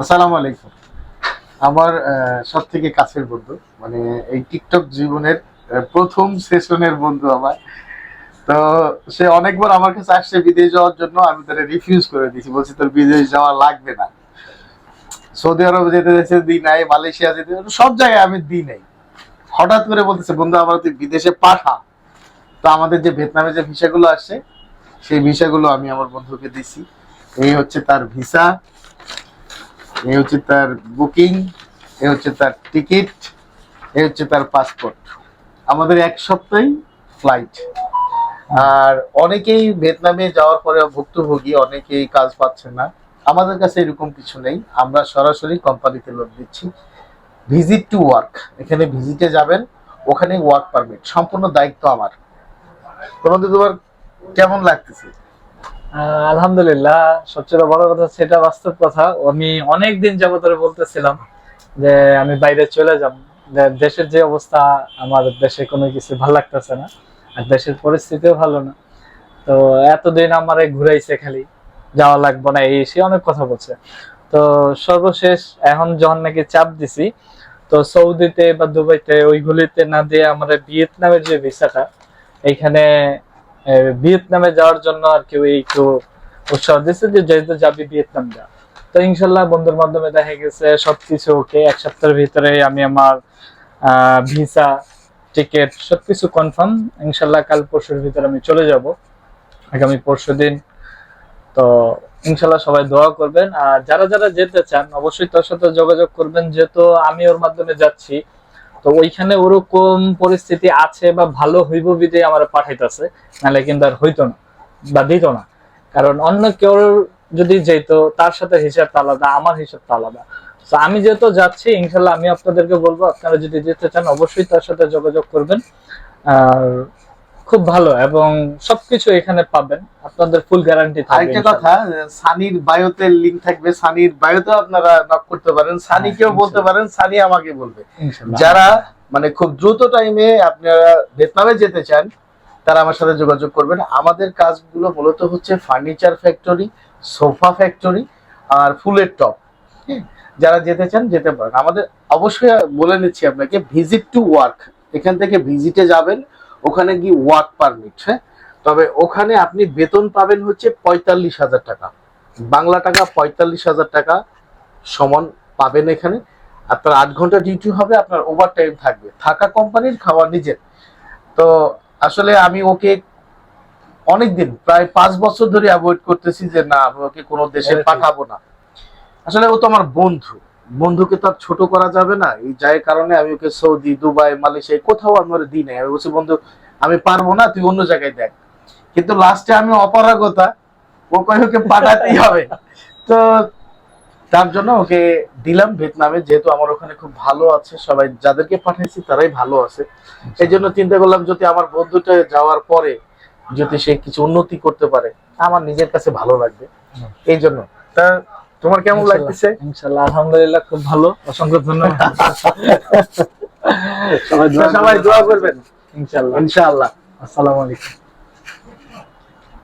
আসসালামু আলাইকুম। আমার সব থেকে কাছের বন্ধু মানে এই টিকটক জীবনের প্রথম সেশনের বন্ধু আমার। তো সে অনেকবার আমার কাছে আসছে বিদেশ যাওয়ার জন্য, আমি তারা রিফিউজ করে দিয়েছি। বলছি, তোর বিদেশ যাওয়া লাগবে না। সৌদি আরব যেতে যাচ্ছে দিই নাই। মালয়েশিয়া যেতে সব জায়গায় আমি দিই নাই। হঠাৎ করে বলতেছে, বন্ধু, আমার তুই বিদেশে পাঠা। তো আমাদের যে ভিয়েতনামে যে ভিসাগুলো আসছে সেই ভিসাগুলো আমি আমার বন্ধুকে দিছি। এই হচ্ছে তার ভিসা। এই হচ্ছে তার বুকিং, এ হচ্ছে তার টিকিট, এ হচ্ছে তার পাসপোর্ট। আমাদের এক সপ্তাহে ফ্লাইট। আর অনেকেই ভিয়েতনামে যাওয়ার পরে ভুক্তভোগী, অনেকেই কাজ পাচ্ছে না। আমাদের কাছে এরকম কিছু নেই। আমরা সরাসরি কোম্পানিতে লোক দিচ্ছি। Visit to work. এখানে ভিজিটে যাবেন। ওখানে ওয়ার্ক পারমিট। সম্পূর্ণ দায়িত্ব আমার। তোমাদের তোমার কেমন লাগতেছে? আলহামদুলিল্লাহ, সবচেয়ে বড় কথা সেটা বাস্তব কথা। আমি অনেক দিন যাবত বলতেছিলাম যে আমি বাইরে চলে যাব। দেশের যে অবস্থা, আমার দেশে কোনো কিছু ভালো লাগতেছে না, আর দেশের পরিস্থিতিও ভালো না। তো এতদিন আমারে ঘুরাইছে খালি, যাওয়া লাগবে না, এই সে অনেক কথা বলছে। তো সর্বশেষ এখন যখন নাকি চাপ দিছি, তো সৌদিতে বা দুবাইতে ওইগুলিতে না দিয়ে আমরা ভিয়েতনামের যে ভিসাটা, এইখানে ভিয়েতনামে যাওয়ার জন্য আর কেউ একটু উৎসাহ দিচ্ছে যে যেহেতু যাবি ভিয়েতনাম যা। তো ইনশাল্লাহ বন্ধুর মাধ্যমে দেখা গেছে সবকিছু ওকে এক সপ্তাহের ভিতরে আমি আমার ভিসা টিকিট সবকিছু কনফার্ম ইনশাল্লাহ কাল পরশুর ভিতরে আমি চলে যাব, আগামী পরশু দিন। তো ইনশাল্লাহ সবাই দোয়া করবেন। আর যারা যারা যেতে চান, অবশ্যই তার সাথে যোগাযোগ করবেন, যেহেতু আমি ওর মাধ্যমে যাচ্ছি। তো ওইখানে ওরকম পরিস্থিতি আছে বা ভালো হইব বিদে আমার পাঠাইতেছে, নাহলে কিন্তু আর হইতো না, বা দিত না। কারণ অন্য কেউ যদি যেত, তার সাথে হিসাবটা আলাদা, আমার হিসাবটা আলাদা। তো আমি যেহেতু যাচ্ছি, ইনশাল্লাহ আমি আপনাদেরকে বলব, আপনারা যদি যেতে চান, অবশ্যই তার সাথে যোগাযোগ করবেন। আর খুব ভালো এবং সবকিছু এখানে পাবেন। আপনাদের ফুল গ্যারান্টি থাকবে আরেকটা কথা সানির বায়োতে লিংক থাকবে। সানির বায়োতে আপনারা নক করতে পারেন। সানিকেও হ্যাঁ, বলতে পারেন সানি আমাকে বলবে। যারা মানে খুব দ্রুত টাইমে আপনারা ভিয়েতনামে যেতে চান তারা আমার সাথে যোগাযোগ করবেন। আমাদের কাজগুলো মূলত হচ্ছে ফার্নিচার ফ্যাক্টরি সোফা ফ্যাক্টরি আর ফুলের টপ যারা যেতে চান যেতে পারেন। আমাদের অবশ্যই বলে নিচ্ছি আপনাকে ভিজিট টু ওয়ার্ক এখান থেকে ভিজিটে যাবেন। ওখানে গিয়ে ওয়ার্ক পারমিট হ্যাঁ? তবে ওখানে আপনি বেতন পাবেন হচ্ছে পঁয়তাল্লিশ হাজার টাকা। বাংলা টাকা পঁয়তাল্লিশ হাজার টাকা সমান পাবেন এখানে। আপনার আট ঘণ্টা ডিউটি হবে আপনার ওভার টাইম থাকবে। থাকা কোম্পানির খাওয়া নিজের। তো আসলে আমি ওকে অনেকদিন প্রায় পাঁচ বছর ধরে অ্যাভয়েড করতেছি যে না আমি ওকে কোনো দেশে পাঠাবো না। আসলে ও তো আমার বন্ধু। বন্ধুকে তো ছোট করা যাবে না। এই যার কারণে আমি ওকে সৌদি দুবাই মালয়েশিয়া কোথাও আমি ওর দিই নাই। আমি বলছি বন্ধু আমি পারব না তুই অন্য জায়গায় দেখ। কিন্তু লাস্টে আমি অপারগতা ও কয় ওকে পাঠাতেই হবে। তো তার জন্য ওকে দিলাম ভিয়েতনামে যেহেতু আমার ওখানে খুব ভালো আছে। সবাই যাদেরকে পাঠাইছি তারাই ভালো আছে। এই জন্য চিন্তা করলাম যদি আমার বন্ধুটা যাওয়ার পরে যদি সে কিছু উন্নতি করতে পারে আমার নিজের কাছে ভালো লাগবে। এই জন্য। তা তোমার কেমন লাগতেছে? ইনশাল্লাহ আলহামদুলিল্লাহ খুব ভালো। অসংখ্য ধন্যবাদ। সবাই দোয়া করবেন। ইনশাল্লাহ। ইনশাআল্লাহ আসসালামু আলাইকুম।